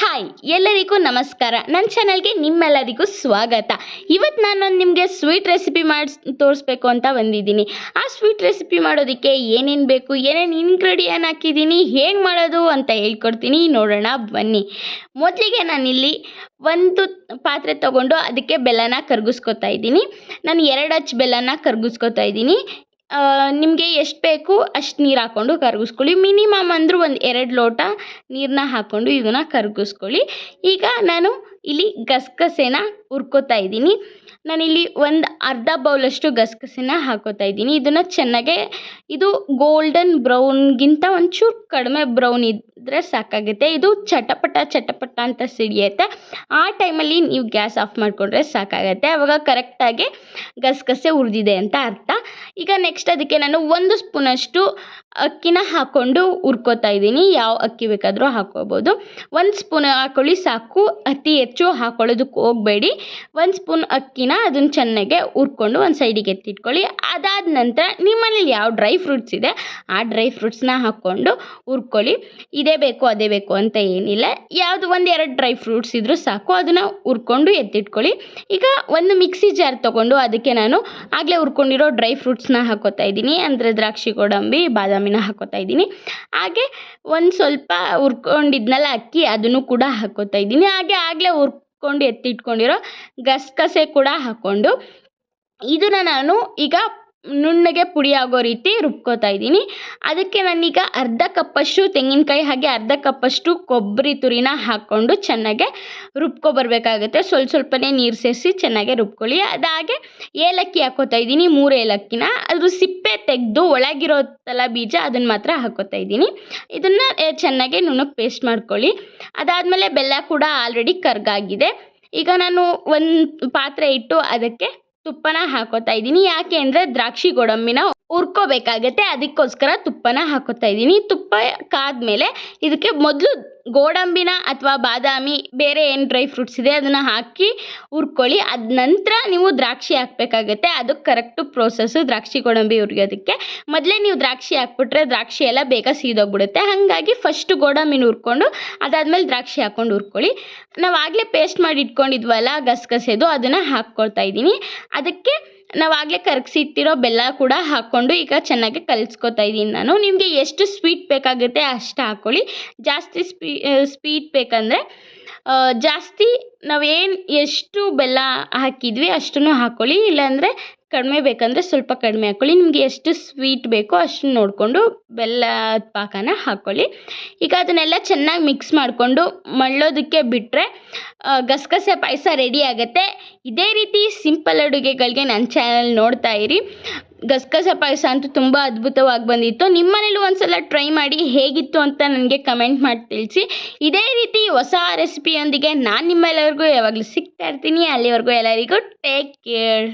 Hi ಎಲ್ಲರಿಗೂ ನಮಸ್ಕಾರ. ನನ್ನ ಚಾನಲ್ಗೆ ನಿಮ್ಮೆಲ್ಲರಿಗೂ ಸ್ವಾಗತ. ಇವತ್ತು ನಾನು ನಿಮಗೆ ಸ್ವೀಟ್ ರೆಸಿಪಿ ಮಾಡಿಸ್, ತೋರಿಸ್ಬೇಕು ಅಂತ ಬಂದಿದ್ದೀನಿ. ಆ ಸ್ವೀಟ್ ರೆಸಿಪಿ ಮಾಡೋದಕ್ಕೆ ಏನೇನು ಬೇಕು, ಏನೇನು ಇನ್ಗ್ರೀಡಿಯನ್ ಹಾಕಿದ್ದೀನಿ ಹೇಗೆ ಮಾಡೋದು ಅಂತ ಹೇಳ್ಕೊಡ್ತೀನಿ. ನೋಡೋಣ, ಬನ್ನಿ. ಮೊದಲಿಗೆ ನಾನಿಲ್ಲಿ ಒಂದು ಪಾತ್ರೆ ತೊಗೊಂಡು ಅದಕ್ಕೆ ಬೆಲ್ಲನ ಕರ್ಗಿಸ್ಕೊತಾ ಇದ್ದೀನಿ. ನಾನು ಎರಡು ಹಚ್ ಬೆಲ್ಲನ ಕರ್ಗಿಸ್ಕೊತಾ ಇದ್ದೀನಿ. ನಿಮಗೆ ಎಷ್ಟು ಬೇಕು ಅಷ್ಟು ನೀರು ಹಾಕ್ಕೊಂಡು ಕರಗಿಸ್ಕೊಳ್ಳಿ. ಮಿನಿಮಮ್ ಅಂದರೂ ಒಂದು ಎರಡು ಲೋಟ ನೀರನ್ನ ಹಾಕ್ಕೊಂಡು ಇದನ್ನು ಕರಗಿಸ್ಕೊಳ್ಳಿ. ಈಗ ನಾನು ಇಲ್ಲಿ ಗಸಗಸೆನ ಹುರ್ಕೋತಾ ಇದ್ದೀನಿ. ನಾನಿಲ್ಲಿ ಒಂದು ಅರ್ಧ ಬೌಲಷ್ಟು ಗಸಗಸೆನ ಹಾಕೋತಾ ಇದ್ದೀನಿ. ಇದನ್ನು ಚೆನ್ನಾಗೆ ಇದು ಗೋಲ್ಡನ್ ಬ್ರೌನ್ಗಿಂತ ಒಂಚೂರು ಕಡಿಮೆ ಬ್ರೌನ್ ಇದ್ದರೆ ಸಾಕಾಗುತ್ತೆ. ಇದು ಚಟಪಟ ಚಟಪಟ ಅಂತ ಸಿಡಿಯುತ್ತೆ. ಆ ಟೈಮಲ್ಲಿ ನೀವು ಗ್ಯಾಸ್ ಆಫ್ ಮಾಡಿಕೊಂಡ್ರೆ ಸಾಕಾಗತ್ತೆ. ಆವಾಗ ಕರೆಕ್ಟಾಗಿ ಗಸಗಸೆ ಹುರಿದಿದೆ ಅಂತ ಅರ್ಥ. ಈಗ ನೆಕ್ಸ್ಟ್ ಅದಕ್ಕೆ ನಾನು ಒಂದು ಸ್ಪೂನಷ್ಟು ಅಕ್ಕಿನ ಹಾಕ್ಕೊಂಡು ಹುರ್ಕೋತಾ ಇದ್ದೀನಿ. ಯಾವ ಅಕ್ಕಿ ಬೇಕಾದರೂ ಹಾಕ್ಕೋಬೋದು ಒಂದು ಸ್ಪೂನ್ ಹಾಕ್ಕೊಳ್ಳಿ ಸಾಕು. ಅತಿ ಹೆಚ್ಚು ಹಾಕ್ಕೊಳ್ಳೋದಕ್ಕೆ ಹೋಗಬೇಡಿ. ಒಂದು ಸ್ಪೂನ್ ಅಕ್ಕಿನ ಅದನ್ನು ಚೆನ್ನಾಗೆ ಹುರ್ಕೊಂಡು ಒಂದು ಸೈಡಿಗೆ ಎತ್ತಿಟ್ಕೊಳ್ಳಿ. ಅದಾದ ನಂತರ ನಿಮ್ಮನೇಲಿ ಯಾವ ಡ್ರೈ ಫ್ರೂಟ್ಸ್ ಇದೆ, ಆ ಡ್ರೈ ಫ್ರೂಟ್ಸ್ನ ಹಾಕ್ಕೊಂಡು ಹುರ್ಕೊಳ್ಳಿ. ಇದೇ ಬೇಕು, ಅದೇ ಬೇಕು ಅಂತ ಏನಿಲ್ಲ. ಯಾವುದು ಒಂದು ಎರಡು ಡ್ರೈ ಫ್ರೂಟ್ಸ್ ಇದ್ದರೂ ಸಾಕು, ಅದನ್ನು ಹುರ್ಕೊಂಡು ಎತ್ತಿಟ್ಕೊಳ್ಳಿ. ಈಗ ಒಂದು ಮಿಕ್ಸಿ ಜಾರ್ ತೊಗೊಂಡು ಅದಕ್ಕೆ ನಾನು ಆಗಲೇ ಹುರ್ಕೊಂಡಿರೋ ಡ್ರೈ ಫ್ರೂಟ್ಸ್ನ ಹಾಕೋತಾ ಇದ್ದೀನಿ. ಅಂದರೆ ದ್ರಾಕ್ಷಿ, ಗೋಡಂಬಿ, ಬಾದಾಮಿನ ಹಾಕೋತಾ ಇದ್ದೀನಿ. ಹಾಗೆ ಒಂದು ಸ್ವಲ್ಪ ಹುರ್ಕೊಂಡಿದ್ನಲ್ಲ ಅಕ್ಕಿ, ಅದನ್ನು ಕೂಡ ಹಾಕೋತಾ ಇದ್ದೀನಿ. ಹಾಗೆ ಆಗಲೇ ಹುರ್ಕೊಂಡು ಎತ್ತಿಟ್ಕೊಂಡಿರೋ ಗಸಗಸೆ ಕೂಡ ಹಾಕ್ಕೊಂಡು ಇದನ್ನು ನಾನು ಈಗ ನುಣ್ಣಗೆ ಪುಡಿ ಆಗೋ ರೀತಿ ರುಬ್ಕೋತಾ ಇದ್ದೀನಿ. ಅದಕ್ಕೆ ನಾನೀಗ ಅರ್ಧ ಕಪ್ಪಷ್ಟು ತೆಂಗಿನಕಾಯಿ ಹಾಗೆ ಅರ್ಧ ಕಪ್ಪಷ್ಟು ಕೊಬ್ಬರಿ ತುರಿನ ಹಾಕ್ಕೊಂಡು ಚೆನ್ನಾಗೆ ರುಬ್ಕೊಬರ್ಬೇಕಾಗುತ್ತೆ ಸ್ವಲ್ಪ ಸ್ವಲ್ಪನೇ ನೀರು ಸೇರಿಸಿ ಚೆನ್ನಾಗೆ ರುಬ್ಕೊಳ್ಳಿ. ಅದಾಗೆ ಏಲಕ್ಕಿ ಹಾಕೋತಾ ಇದ್ದೀನಿ, ಮೂರು ಏಲಕ್ಕಿನ. ಅದ್ರ ಸಿಪ್ಪೆ ತೆಗೆದು ಒಳಗಿರೋ ತಲ ಬೀಜ ಅದನ್ನು ಮಾತ್ರ ಹಾಕೋತಾ ಇದ್ದೀನಿ. ಇದನ್ನು ಚೆನ್ನಾಗೆ ನುಣ್ಣಗೆ ಪೇಸ್ಟ್ ಮಾಡ್ಕೊಳ್ಳಿ. ಅದಾದಮೇಲೆ ಬೆಲ್ಲ ಕೂಡ ಆಲ್ರೆಡಿ ಕರ್ಗಾಗಿದೆ. ಈಗ ನಾನು ಒಂದು ಪಾತ್ರೆ ಇಟ್ಟು ಅದಕ್ಕೆ ತುಪ್ಪನ ಹಾಕೋತಾ ಇದ್ದೀನಿ. ಯಾಕೆ ಅಂದರೆ ದ್ರಾಕ್ಷಿ ಗೋಡಂಬಿನ ಹುರ್ಕೋಬೇಕಾಗತ್ತೆ. ಅದಕ್ಕೋಸ್ಕರ ತುಪ್ಪನ ಹಾಕೋತಾ ಇದ್ದೀನಿ. ತುಪ್ಪ ಕಾದ್ಮೇಲೆ ಇದಕ್ಕೆ ಮೊದಲು ಗೋಡಂಬಿನ ಅಥವಾ ಬಾದಾಮಿ ಬೇರೆ ಏನು ಡ್ರೈ ಫ್ರೂಟ್ಸ್ ಇದೆ ಅದನ್ನು ಹಾಕಿ ಹುರ್ಕೊಳ್ಳಿ. ಅದ ನಂತರ ನೀವು ದ್ರಾಕ್ಷಿ ಹಾಕಬೇಕಾಗತ್ತೆ. ಅದು ಕರೆಕ್ಟು ಪ್ರೋಸೆಸ್ಸು ದ್ರಾಕ್ಷಿ ಗೋಡಂಬಿ ಹುರಿಯೋದಕ್ಕೆ. ಮೊದಲೇ ನೀವು ದ್ರಾಕ್ಷಿ ಹಾಕ್ಬಿಟ್ರೆ ದ್ರಾಕ್ಷಿ ಎಲ್ಲ ಬೇಗ ಸೀದೋಗ್ಬಿಡುತ್ತೆ. ಹಾಗಾಗಿ ಫಸ್ಟು ಗೋಡಂಬಿನ ಹುರ್ಕೊಂಡು ಅದಾದಮೇಲೆ ದ್ರಾಕ್ಷಿ ಹಾಕ್ಕೊಂಡು ಹುರ್ಕೊಳ್ಳಿ. ನಾವು ಆಗಲೇ ಪೇಸ್ಟ್ ಮಾಡಿ ಇಟ್ಕೊಂಡಿದ್ವಲ್ಲ ಗಸಗಸೆದು, ಅದನ್ನು ಹಾಕ್ಕೊಳ್ತಾ ಇದ್ದೀನಿ. ಅದಕ್ಕೆ ನಾವು ಆಗಲೇ ಕರಗಿಸಿಟ್ಟಿರೋ ಬೆಲ್ಲ ಕೂಡ ಹಾಕ್ಕೊಂಡು ಈಗ ಚೆನ್ನಾಗಿ ಕಲಿಸ್ಕೊತಾ ಇದ್ದೀನಿ ನಾನು. ನಿಮಗೆ ಎಷ್ಟು ಸ್ವೀಟ್ ಬೇಕಾಗುತ್ತೆ ಅಷ್ಟು ಹಾಕ್ಕೊಳ್ಳಿ ಜಾಸ್ತಿ ಸ್ಪೀ ಸ್ವೀಟ್ ಬೇಕಂದರೆ ಜಾಸ್ತಿ ನಾವೇನು ಎಷ್ಟು ಬೆಲ್ಲ ಹಾಕಿದ್ವಿ ಅಷ್ಟನ್ನು ಹಾಕ್ಕೊಳ್ಳಿ ಇಲ್ಲಾಂದರೆ ಕಡಿಮೆ ಬೇಕಂದರೆ ಸ್ವಲ್ಪ ಕಡಿಮೆ ಹಾಕ್ಕೊಳ್ಳಿ ನಿಮಗೆ ಎಷ್ಟು ಸ್ವೀಟ್ ಬೇಕೋ ಅಷ್ಟು ನೋಡಿಕೊಂಡು ಬೆಲ್ಲದ ಪಾಕನ ಹಾಕ್ಕೊಳ್ಳಿ ಈಗ ಅದನ್ನೆಲ್ಲ ಚೆನ್ನಾಗಿ ಮಿಕ್ಸ್ ಮಾಡಿಕೊಂಡು ಮಳ್ಳೋದಕ್ಕೆ ಬಿಟ್ಟರೆ ಗಸಗಸೆ ಪಾಯಸ ರೆಡಿ ಆಗುತ್ತೆ. ಇದೇ ರೀತಿ ಸಿಂಪಲ್ ಅಡುಗೆಗಳಿಗೆ ನನ್ನ ಚಾನಲ್ ನೋಡ್ತಾ ಇರಿ. ಗಸಗಸೆ ಪಾಯಸ ಅಂತೂ ತುಂಬ ಅದ್ಭುತವಾಗಿ ಬಂದಿತ್ತು. ನಿಮ್ಮನೇಲೂ ಒಂದು ಸಲ ಟ್ರೈ ಮಾಡಿ ಹೇಗಿತ್ತು ಅಂತ ನನಗೆ ಕಮೆಂಟ್ ಮಾಡಿ ತಿಳಿಸಿ. ಇದೇ ರೀತಿ ಹೊಸ ರೆಸಿಪಿಯೊಂದಿಗೆ ನಾನು ನಿಮ್ಮೆಲ್ಲರಿಗೂ ಯಾವಾಗಲೂ ಸಿಗ್ತಾ ಇರ್ತೀನಿ. ಅಲ್ಲಿವರೆಗೂ ಎಲ್ಲರಿಗೂ ಟೇಕ್ ಕೇರ್